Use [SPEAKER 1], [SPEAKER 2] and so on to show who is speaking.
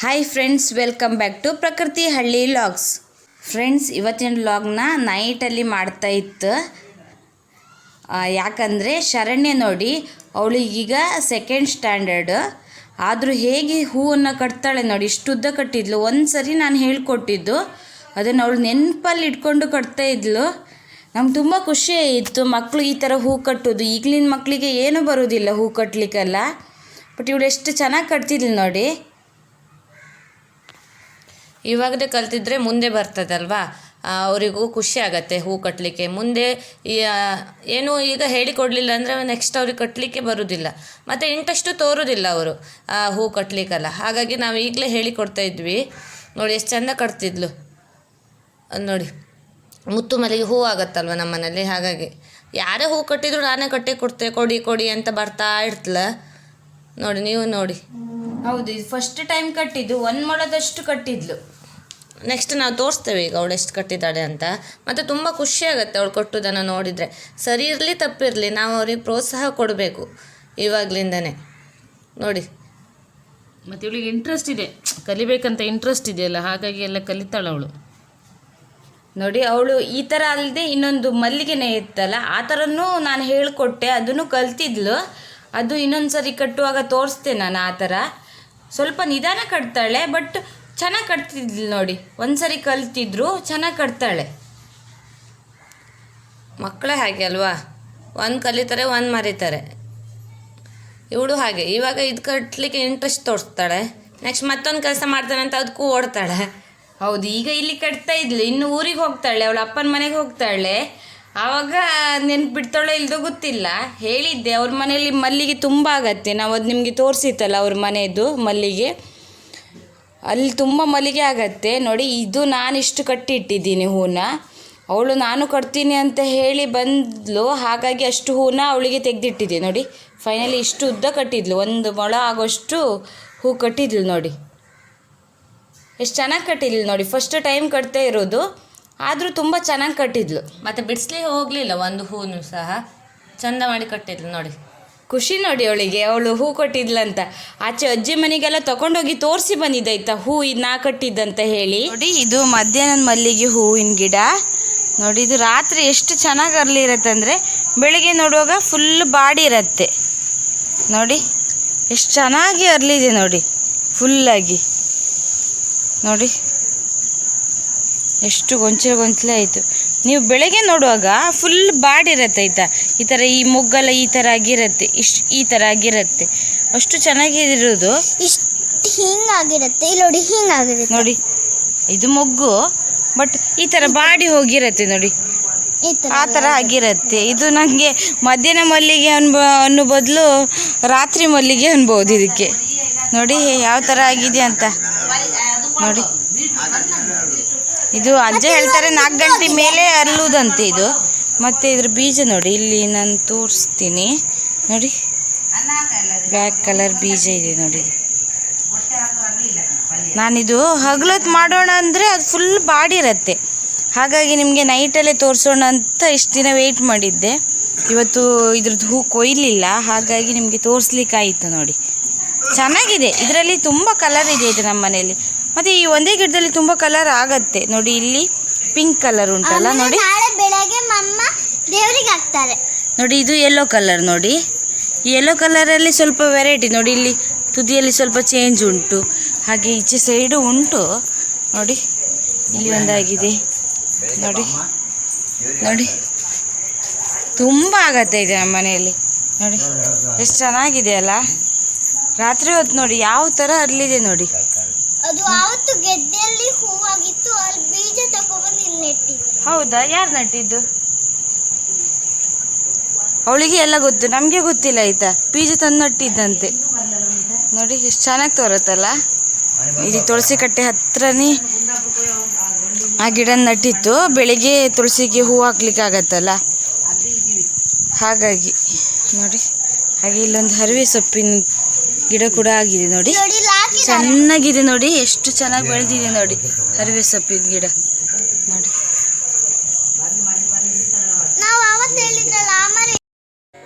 [SPEAKER 1] Hi friends welcome back to Prakruthi Halli logs friends ಇವತ್ತಿನ ಲಾಗ್ನ ನೈಟಲ್ಲಿ ಮಾಡ್ತಾ ಇತ್ತು. ಯಾಕಂದರೆ ಶರಣ್ಯ ನೋಡಿ ಅವಳಿಗೀಗ ಸೆಕೆಂಡ್ ಸ್ಟ್ಯಾಂಡರ್ಡ್ ಆದರೂ ಹೇಗೆ ಹೂವನ್ನು ಕಟ್ತಾಳೆ ನೋಡಿ, ಇಷ್ಟು ಉದ್ದ ಕಟ್ಟಿದ್ಲು. ಒಂದು ಸರಿ ನಾನು ಹೇಳ್ಕೊಟ್ಟಿದ್ದು, ಅದನ್ನು ಅವಳು ನೆನಪಲ್ಲಿ ಇಟ್ಕೊಂಡು ಕಟ್ತಾ ಇದ್ಲು. ನಮ್ಗೆ ತುಂಬ ಖುಷಿ ಇತ್ತು ಮಕ್ಕಳು ಈ ಥರ ಹೂ ಕಟ್ಟೋದು. ಈಗಲಿನ ಮಕ್ಕಳಿಗೆ ಏನೂ ಬರೋದಿಲ್ಲ ಹೂ ಕಟ್ಟಲಿಕ್ಕೆಲ್ಲ ಬಟ್ ಇವಳು ಎಷ್ಟು ಚೆನ್ನಾಗಿ ಕಟ್ತಿದ್ಲು ನೋಡಿ
[SPEAKER 2] ಇವಾಗಲೇ ಕಲ್ತಿದ್ರೆ ಮುಂದೆ ಬರ್ತದಲ್ವಾ? ಅವರಿಗೂ ಖುಷಿ ಆಗತ್ತೆ ಹೂ ಕಟ್ಟಲಿಕ್ಕೆ ಮುಂದೆ ಏನು ಈಗ ಹೇಳಿಕೊಡಲಿಲ್ಲ ಅಂದರೆ ನೆಕ್ಸ್ಟ್ ಅವ್ರಿಗೆ ಕಟ್ಟಲಿಕ್ಕೆ ಬರೋದಿಲ್ಲ. ಮತ್ತು ಇಂಟ್ರೆಸ್ಟು ತೋರೋದಿಲ್ಲ ಅವರು ಹೂ ಕಟ್ಟಲಿಕ್ಕಲ್ಲ ಹಾಗಾಗಿ ನಾವು ಈಗಲೇ ಹೇಳಿಕೊಡ್ತಾ ಇದ್ವಿ. ನೋಡಿ, ಎಷ್ಟು ಚಂದ ಕಟ್ತಿದ್ಲು. ನೋಡಿ, ಮುತ್ತು ಮಲ್ಲಿಗೆ ಹೂ ಆಗತ್ತಲ್ವ ನಮ್ಮ ಮನೇಲಿ ಹಾಗಾಗಿ. ಯಾರೇ ಹೂ ಕಟ್ಟಿದ್ರು ನಾನೇ ಕಟ್ಟಿ ಕೊಡ್ತೆ, ಕೊಡಿ ಕೊಡಿ ಅಂತ ಬರ್ತಾ ಇರ್ತಲ್ಲ ನೋಡಿ, ನೀವು ನೋಡಿ.
[SPEAKER 1] ಹೌದು, ಇದು ಫಸ್ಟ್ ಟೈಮ್ ಕಟ್ಟಿದ್ದು, ಒಂದು ಮೊಳದಷ್ಟು ಕಟ್ಟಿದ್ಲು.
[SPEAKER 2] ನೆಕ್ಸ್ಟ್ ನಾವು ತೋರಿಸ್ತೇವೆ ಈಗ ಅವಳು ಎಷ್ಟು ಕಟ್ಟಿದ್ದಾಳೆ ಅಂತ. ಮತ್ತು ತುಂಬ ಖುಷಿ ಆಗುತ್ತೆ ಅವಳು ಕೊಟ್ಟುದನ್ನು ನೋಡಿದರೆ. ಸರಿ ಇರಲಿ ತಪ್ಪಿರಲಿ ನಾವು ಅವ್ರಿಗೆ ಪ್ರೋತ್ಸಾಹ ಕೊಡಬೇಕು ಇವಾಗಲಿಂದನೇ. ನೋಡಿ.
[SPEAKER 3] ಮತ್ತು ಇವಳಿಗೆ ಇಂಟ್ರೆಸ್ಟ್ ಇದೆ. ಕಲಿಬೇಕಂತ ಇಂಟ್ರೆಸ್ಟ್ ಇದೆಯಲ್ಲ ಹಾಗಾಗಿ ಎಲ್ಲ ಕಲಿತಾಳೆ ಅವಳು.
[SPEAKER 1] ನೋಡಿ ಅವಳು ಈ ಥರ ಅಲ್ಲದೆ ಇನ್ನೊಂದು ಮಲ್ಲಿಗೆನೇ ಇತ್ತಲ್ಲ ಆ ಥರನೂ ನಾನು ಹೇಳಿಕೊಟ್ಟೆ ಅದನ್ನು ಕಲ್ತಿದ್ಲು. ಅದು ಇನ್ನೊಂದು ಸರಿ ಕಟ್ಟುವಾಗ ತೋರಿಸ್ತೆ ನಾನು ಆ ಥರ ಸ್ವಲ್ಪ ನಿಧಾನ ಕಟ್ತಾಳೆ ಬಟ್ ಚೆನ್ನಾಗಿ ಕಟ್ತಿದ್ಲು ನೋಡಿ. ಒಂದ್ಸರಿ ಕಲ್ತಿದ್ರು ಚೆನ್ನಾಗಿ ಕಟ್ತಾಳೆ.
[SPEAKER 2] ಮಕ್ಕಳೇ ಹಾಗೆ ಅಲ್ವಾ? ಒಂದು ಕಲಿತಾರೆ, ಒಂದು ಮರಿತಾರೆ. ಇವಳು ಹಾಗೆ. ಇವಾಗ ಇದು ಕಟ್ಟಲಿಕ್ಕೆ ಇಂಟ್ರೆಸ್ಟ್ ತೋರಿಸ್ತಾಳೆ. ನೆಕ್ಸ್ಟ್ ಮತ್ತೊಂದು ಕೆಲಸ ಮಾಡ್ತಾನೆ ಅಂತ ಅದಕ್ಕೂ ಓಡ್ತಾಳೆ.
[SPEAKER 1] ಹೌದು, ಈಗ ಇಲ್ಲಿ ಕಟ್ತಾ ಇದ್ಲು. ಇನ್ನು ಊರಿಗೆ ಹೋಗ್ತಾಳೆ. ಅವಳು ಅಪ್ಪನ ಮನೆಗೆ ಹೋಗ್ತಾಳೆ. ಆವಾಗ ನೆನ್ಪು ಬಿಡ್ತಾಳೋ ಇಲ್ದೋ ಗೊತ್ತಿಲ್ಲ. ಹೇಳಿದ್ದೆ, ಅವ್ರ ಮನೇಲಿ ಮಲ್ಲಿಗೆ ತುಂಬ ಆಗತ್ತೆ. ನಾವು ಅದು ನಿಮಗೆ ತೋರಿಸಿತ್ತಲ್ಲ ಅವ್ರ ಮನೆಯದು ಮಲ್ಲಿಗೆ. ಅಲ್ಲಿ ತುಂಬ ಮಲ್ಲಿಗೆ ಆಗತ್ತೆ. ನೋಡಿ, ಇದು ನಾನು ಇಷ್ಟು ಕಟ್ಟಿಟ್ಟಿದ್ದೀನಿ ಹೂನ. ಅವಳು ನಾನು ಕಟ್ತೀನಿ ಅಂತ ಹೇಳಿ ಬಂದಳು ಹಾಗಾಗಿ ಅಷ್ಟು ಹೂನ ಅವಳಿಗೆ ತೆಗೆದಿಟ್ಟಿದ್ದೆ ನೋಡಿ ಫೈನಲಿ ಇಷ್ಟು ಉದ್ದ ಕಟ್ಟಿದ್ಲು. ಒಂದು ಮೊಳ ಆಗೋಷ್ಟು ಹೂ ಕಟ್ಟಿದ್ಲು ನೋಡಿ. ಎಷ್ಟು ಚೆನ್ನಾಗಿ ಕಟ್ಟಿದ್ಲು ನೋಡಿ. ಫಸ್ಟ್ ಟೈಮ್ ಕಟ್ತಾ ಇರೋದು. ಆದರೂ ತುಂಬ ಚೆನ್ನಾಗಿ ಕಟ್ಟಿದ್ಲು.
[SPEAKER 2] ಮತ್ತು ಬಿಡಿಸ್ಲಿ ಹೋಗಲಿಲ್ಲ ಒಂದು ಹೂನು ಸಹ. ಚಂದ ಮಾಡಿ ಕಟ್ಟಿದ್ಲು ನೋಡಿ.
[SPEAKER 1] ಖುಷಿ ನೋಡಿ ಅವಳಿಗೆ. ಅವಳು ಹೂ ಕೊಟ್ಟಿದ್ಲಂತ. ಆಚೆ ಅಜ್ಜಿ ಮನೆಗೆಲ್ಲ ತಗೊಂಡೋಗಿ ತೋರಿಸಿ ಬಂದಿದ್ದಾಯ್ತಾ? ಹೂ ಇದು ನಾ ಕಟ್ಟಿದ್ದಂತ ಹೇಳಿ. ನೋಡಿ, ಇದು ಮಧ್ಯಾಹ್ನದ ಮಲ್ಲಿಗೆ ಹೂವಿನ ಗಿಡ. ನೋಡಿ, ಇದು ರಾತ್ರಿ ಎಷ್ಟು ಚೆನ್ನಾಗಿ ಅರಳಿರತ್ತೆ ಅಂದರೆ ಬೆಳಿಗ್ಗೆ ನೋಡುವಾಗ ಫುಲ್ ಬಾಡಿ ಇರತ್ತೆ. ನೋಡಿ, ಎಷ್ಟು ಚೆನ್ನಾಗಿ ಅರಳಿದೆ ನೋಡಿ ಫುಲ್ಲಾಗಿ ನೋಡಿ, ಎಷ್ಟು ಗೊಂಚಲು ಗೊಂಚಲೇ ಆಯಿತು. ನೀವು ಬೆಳಗ್ಗೆ ನೋಡುವಾಗ ಫುಲ್ ಬಾಡಿರತ್ತೆ ಆಯ್ತಾ? ಈ ಥರ ಈ ಮೊಗ್ಗಲ್ಲ ಈ ಥರ ಆಗಿರುತ್ತೆ ಇಷ್ಟು ಈ ಥರ ಆಗಿರುತ್ತೆ. ಅಷ್ಟು ಚೆನ್ನಾಗಿರೋದು.
[SPEAKER 4] ಇಷ್ಟು ಹಿಂಗಾಗಿರುತ್ತೆ ಇಲ್ಲಿ ನೋಡಿ ಹಿಂಗಾಗಿರುತ್ತೆ.
[SPEAKER 1] ನೋಡಿ ಇದು ಮೊಗ್ಗು ಬಟ್ ಈ ಥರ ಬಾಡಿ ಹೋಗಿರತ್ತೆ ನೋಡಿ. ಆ ಥರ ಆಗಿರತ್ತೆ. ಇದು ನನಗೆ ಮಧ್ಯಾಹ್ನ ಮಲ್ಲಿಗೆ ಅನ್ಬ ಅನ್ನೋ ಬದಲು ರಾತ್ರಿ ಮಲ್ಲಿಗೆ ಅನ್ಬೋದು ಇದಕ್ಕೆ. ನೋಡಿ ಯಾವ ಥರ ಆಗಿದೆ ಅಂತ. ನೋಡಿ. ಇದು ಅಜ್ಜ ಹೇಳ್ತಾರೆ ನಾಲ್ಕು ಗಂಟೆ ಮೇಲೆ ಅಲ್ಲುದಂತೆ ಇದು. ಮತ್ತು ಇದ್ರ ಬೀಜ ನೋಡಿ, ಇಲ್ಲಿ ನಾನು ತೋರಿಸ್ತೀನಿ. ನೋಡಿ ಬ್ಲ್ಯಾಕ್ ಕಲರ್ ಬೀಜ ಇದೆ ನೋಡಿ. ನಾನಿದು ಹಗಲೊತ್ತು ಮಾಡೋಣ ಅಂದರೆ ಅದು ಫುಲ್ ಬಾಡಿರತ್ತೆ ಹಾಗಾಗಿ ನಿಮಗೆ ನೈಟಲ್ಲೇ ತೋರಿಸೋಣ ಅಂತ ಇಷ್ಟು ದಿನ ವೆಯ್ಟ್ ಮಾಡಿದ್ದೆ. ಇವತ್ತು ಇದ್ರದ್ದು ಹೂ ಕೊಯ್ಲಿಲ್ಲ, ಹಾಗಾಗಿ ನಿಮಗೆ ತೋರಿಸ್ಲಿಕ್ಕಾಯಿತು ನೋಡಿ. ಚೆನ್ನಾಗಿದೆ, ಇದರಲ್ಲಿ ತುಂಬ ಕಲರ್ ಇದೆ ಇದು ನಮ್ಮ ಮನೆಯಲ್ಲಿ ಮತ್ತು ಈ ಒಂದೇ ಗಿಡದಲ್ಲಿ ತುಂಬ ಕಲರ್ ಆಗತ್ತೆ. ನೋಡಿ, ಇಲ್ಲಿ ಪಿಂಕ್ ಕಲರ್ ಉಂಟಲ್ಲ ನೋಡಿ.
[SPEAKER 4] ನಾಳೆ ಬೆಳಗ್ಗೆ ಮಮ್ಮ ದೇವರಿಗೆ ಹಾಕ್ತಾರೆ.
[SPEAKER 1] ನೋಡಿ ಇದು ಯೆಲ್ಲೋ ಕಲರ್ ನೋಡಿ. ಯೆಲ್ಲೋ ಕಲರಲ್ಲಿ ಸ್ವಲ್ಪ ವೆರೈಟಿ ನೋಡಿ ಇಲ್ಲಿ ತುದಿಯಲ್ಲಿ ಸ್ವಲ್ಪ ಚೇಂಜ್ ಉಂಟು. ಹಾಗೆ ಈಚೆ ಸೈಡು ಉಂಟು. ನೋಡಿ ಇಲ್ಲಿ ಒಂದಾಗಿದೆ. ನೋಡಿ ನೋಡಿ. ತುಂಬ ಆಗತ್ತೆ ಇದೆ ನಮ್ಮ ಮನೆಯಲ್ಲಿ. ನೋಡಿ ಎಷ್ಟು ಚೆನ್ನಾಗಿದೆ ಅಲ್ಲ. ರಾತ್ರಿ ಹೊತ್ತು ನೋಡಿ ಯಾವ ಥರ ಅರಳಿದೆ ನೋಡಿ
[SPEAKER 4] ಅದು ಆವತ್ತು ಗೆದ್ದೆಯಲ್ಲಿ ಹೂವಾಗಿತ್ತು ಅಲ್ಲಿ ಬೀಜ ತಗೊಬಂದು ಇಲ್ಲಿ ನೆಟ್ಟಿದ್ದೆ
[SPEAKER 1] ಹೌದಾ? ಯಾರು ನಟ್ಟಿದ್ದು ಅವಳಿಗೆ ಎಲ್ಲ ಗೊತ್ತು. ನಮಗೆ ಗೊತ್ತಿಲ್ಲ ಆಯ್ತಾ ಬೀಜ ತಂದು ನಟ್ಟಿದ್ದಂತೆ ನೋಡಿ, ಎಷ್ಟು ಚೆನ್ನಾಗಿ ತೋರುತ್ತಲ್ಲ? ಇಲ್ಲಿ ತುಳಸಿ ಕಟ್ಟೆ ಹತ್ರನೇ ಆ ಗಿಡ ನಟ್ಟಿತ್ತು ಬೆಳಿಗ್ಗೆ ತುಳಸಿಗೆ ಹೂ ಹಾಕ್ಲಿಕ್ಕೆ ಆಗತ್ತಲ್ಲ ಹಾಗಾಗಿ, ನೋಡಿ. ಹಾಗೆ ಇಲ್ಲೊಂದು ಹರಿವೆ ಸೊಪ್ಪಿನ ಗಿಡ ಕೂಡ ಆಗಿದೆ ನೋಡಿ
[SPEAKER 4] ನೋಡಿ.
[SPEAKER 1] ಚೆನ್ನಾಗಿದೆ ನೋಡಿ. ಎಷ್ಟು ಚೆನ್ನಾಗಿ ಬೆಳೆದಿದೆ ನೋಡಿ ಹರಿವೆ ಸೊಪ್ಪಿನ ಗಿಡ. ನೋಡಿ
[SPEAKER 4] ನಾವು ಆವತ್ತು ಹೇಳಿದ್ರಲ್ಲ ಆ ಮರ